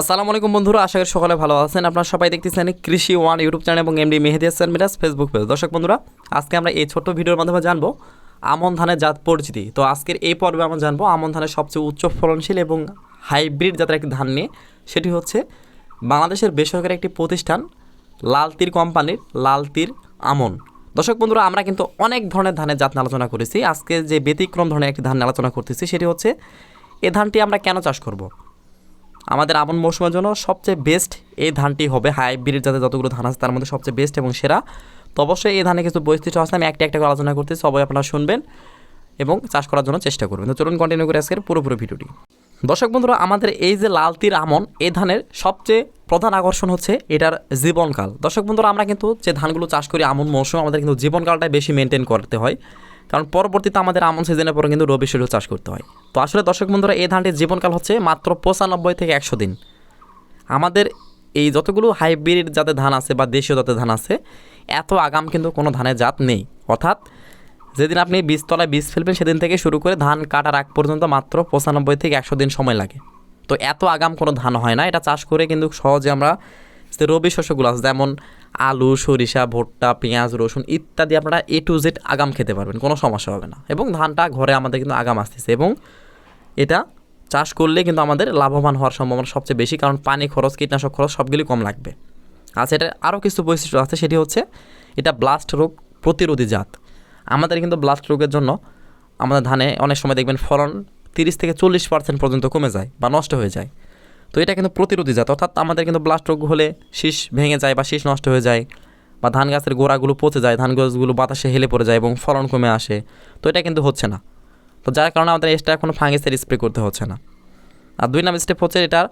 আসসালামু আলাইকুম বন্ধুরা, আশা করি সকলে ভালো আছেন। আপনারা সবাই দেখতেছেন কৃষি ওয়ান ইউটিউব চ্যানেল এবং MD Mehedi Hasan Miraz Facebook page দর্শক বন্ধুরা, আজকে আমরা এই ছোট্ট ভিডিওর মাধ্যমে জানব আমন ধানের জাত পরিচিতি। তো আজকের এই পর্বে আমরা জানব আমন ধানের সবচেয়ে উচ্চ ফলনশীল এবং হাইব্রিড জাতের একটি ধান নিয়ে। সেটি হচ্ছে বাংলাদেশের বেসরকারি একটি প্রতিষ্ঠান, লালতির কোম্পানির লালতির আমন। দর্শক বন্ধুরা, আমরা কিন্তু অনেক ধরনের ধানের জাত আলোচনা করেছি। আজকে যে ব্যতিক্রম ধরনের একটি ধান আলোচনা করতেছি, সেটি হচ্ছে, এ ধানটি আমরা কেন চাষ করব? আমাদের আমন মৌসুমের জন্য সবচেয়ে বেস্ট এই ধানটি হবে। হাইব্রিড যাতে যতগুলো ধান আছে তার মধ্যে সবচেয়ে বেস্ট এবং সেরা। তো অবশ্যই এই ধানে কিছু বৈশিষ্ট্য আছে, আমি একটা একটা করে আলোচনা করতেছি, সবাই আপনারা শুনবেন এবং চাষ করার জন্য চেষ্টা করবেন। তো চলুন কন্টিনিউ করে আজকের পুরোপুরি ভিডিওটি। দর্শক বন্ধুরা, আমাদের এই যে লাল তীর আমন, এই ধানের সবচেয়ে প্রধান আকর্ষণ হচ্ছে এটার জীবনকাল। দর্শক বন্ধুরা, আমরা কিন্তু যে ধানগুলো চাষ করি, আমন মৌসুম, আমাদের কিন্তু জীবনকালটাই বেশি মেনটেন করতে হয়। কারণ পরবর্তীতে আমাদের আমন সিজনের পরে কিন্তু রবি শস্য চাষ করতে হয়। তো আসলে দর্শক বন্ধুরা, এই ধানটির জীবনকাল হচ্ছে মাত্র পঁচানব্বই থেকে একশো দিন। আমাদের এই যতগুলো হাইব্রিড জাতের ধান আছে বা দেশীয় জাতের ধান আছে, এত আগাম কিন্তু কোনো ধানের জাত নেই। অর্থাৎ যেদিন আপনি বীজতলায় বীজ ফেলবেন, সেদিন থেকে শুরু করে ধান কাটার আগ পর্যন্ত মাত্র পঁচানব্বই থেকে একশো দিন সময় লাগে। তো এত আগাম কোনো ধান হয় না, এটা চাষ করে কিন্তু সহজে আমরা যে রবি শস্যগুলো আছে যেমন আলু, সরিষা, ভুট্টা, পেঁয়াজ, রসুন ইত্যাদি আপনারা এ টু জেড আগাম খেতে পারবেন, কোনো সমস্যা হবে না। এবং ধানটা ঘরে আমাদের কিন্তু আগাম আসতেছে এবং এটা চাষ করলে কিন্তু আমাদের লাভবান হওয়ার সম্ভাবনা সবচেয়ে বেশি, কারণ পানি খরচ, কীটনাশক খরচ সবগুলি কম লাগবে। আচ্ছা এটা আরও কিছু বৈশিষ্ট্য আছে, সেটি হচ্ছে এটা ব্লাস্ট রোগ প্রতিরোধী জাত। আমাদের কিন্তু ব্লাস্ট রোগের জন্য আমাদের ধানে অনেক সময় দেখবেন ফলন তিরিশ থেকে চল্লিশ পার্সেন্ট পর্যন্ত কমে যায় বা নষ্ট হয়ে যায়। তো এটা কিন্তু প্রতিরোধী জাত, অর্থাৎ আমাদের কিন্তু ব্লাস্ট রোগ হলে শীষ ভেঙে যায় বা শীষ নষ্ট হয়ে যায় বা ধান গাছের গোড়াগুলো পচে যায়, ধান গাছগুলো বাতাসে হেলে পড়ে যায় এবং ফলন কমে আসে। তো এটা কিন্তু হচ্ছে না। তো যার কারণে আমাদের এক্সট্রা কোনো ফাঙ্গিসের স্প্রে করতে হচ্ছে না। আর দুই নাম্বার স্টেপ হচ্ছে এটার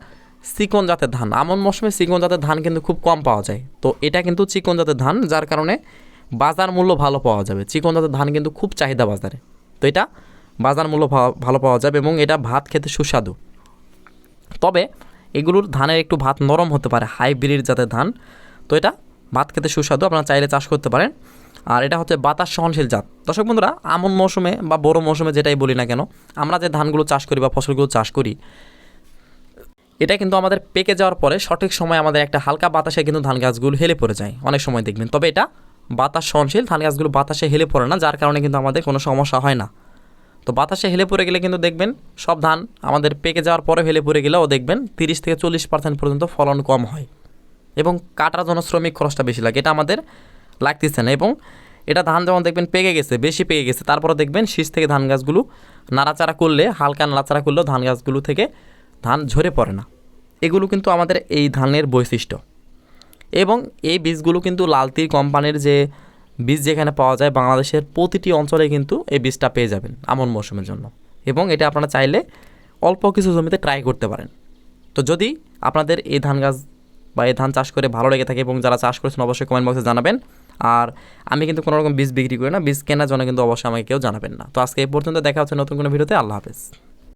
চিকন জাতের ধান। আমন মৌসুমে চিকন জাতের ধান কিন্তু খুব কম পাওয়া যায়। তো এটা কিন্তু চিকন জাতের ধান, যার কারণে বাজার মূল্য ভালো পাওয়া যাবে। চিকন জাতের ধান কিন্তু খুব চাহিদা বাজারে। তো এটা বাজার মূল্য ভালো পাওয়া যাবে এবং এটা ভাত খেতে সুস্বাদু। তবে এগুলোর ধানের একটু ভাত নরম হতে পারে, হাইব্রিড জাতের ধান। তো এটা ভাত খেতে সুস্বাদু, আপনারা চাইলে চাষ করতে পারেন। আর এটা হচ্ছে বাতাস সহনশীল জাত। দর্শক বন্ধুরা, আমন মৌসুমে বা বড় মৌসুমে যেটাই বলি না কেন, আমরা যে ধানগুলো চাষ করি বা ফসলগুলো চাষ করি, এটা কিন্তু আমাদের পেকে যাওয়ার পরে সঠিক সময় আমাদের একটা হালকা বাতাসে কিন্তু ধান গাছগুলো হেলে পড়ে যায়। অনেক সময় দেখবেন। তবে এটা বাতাস সহনশীল, ধান গাছগুলো বাতাসে হেলে পড়ে না, যার কারণে কিন্তু আমাদের কোনো সমস্যা হয় না। তো বাতাসে হেলে পড়ে গেলে কিন্তু দেখবেন সব ধান আমাদের পেকে যাওয়ার পরে হেলে পড়ে গেলেও দেখবেন তিরিশ থেকে চল্লিশ পার্সেন্ট পর্যন্ত ফলন কম হয় এবং কাটার জন্য শ্রমিক খরচটা বেশি লাগে। এটা আমাদের লাগতেছে না এবং এটা ধান যেমন দেখবেন পেকে গেছে, বেশি পেকে গেছে তারপরে দেখবেন শীষ থেকে ধান গাছগুলো নাড়াচাড়া করলে, হালকা নাড়াচাড়া করলেও ধান গাছগুলো থেকে ধান ঝরে পড়ে না। এগুলো কিন্তু আমাদের এই ধানের বৈশিষ্ট্য। এবং এই বীজগুলো কিন্তু লালতির কোম্পানির যে বীজ যেখানে পাওয়া যায় বাংলাদেশের প্রতিটি অঞ্চলে কিন্তু এই বীজটা পেয়ে যাবেন আমন মৌসুমের জন্য। এবং এটা আপনারা চাইলে অল্প কিছু জমিতে ট্রাই করতে পারেন। তো যদি আপনাদের এই ধান গাছ বা এই ধান চাষ করে ভালো লেগে থাকে এবং যারা চাষ করেছেন অবশ্যই কমেন্ট বক্সে জানাবেন। আর আমি কিন্তু কোনো রকম বীজ বিক্রি করি না, বীজ কেনার জন্য কিন্তু অবশ্যই আমাকে কেউ জানাবেন না। তো আজকে এই পর্যন্ত দেখা হচ্ছে নতুন কোনো ভিডিওতে, আল্লাহ হাফেজ।